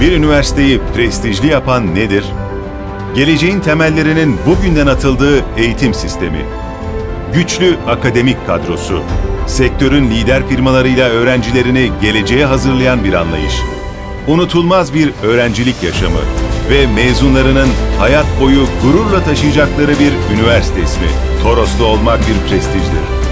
Bir üniversiteyi prestijli yapan nedir? Geleceğin temellerinin bugünden atıldığı eğitim sistemi. Güçlü akademik kadrosu. Sektörün lider firmalarıyla öğrencilerini geleceğe hazırlayan bir anlayış. Unutulmaz bir öğrencilik yaşamı ve mezunlarının hayat boyu gururla taşıyacakları bir üniversite ismi. Toros'ta olmak bir prestijdir.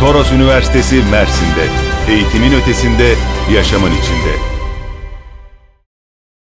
Toros Üniversitesi Mersin'de. Eğitimin ötesinde, yaşamın içinde.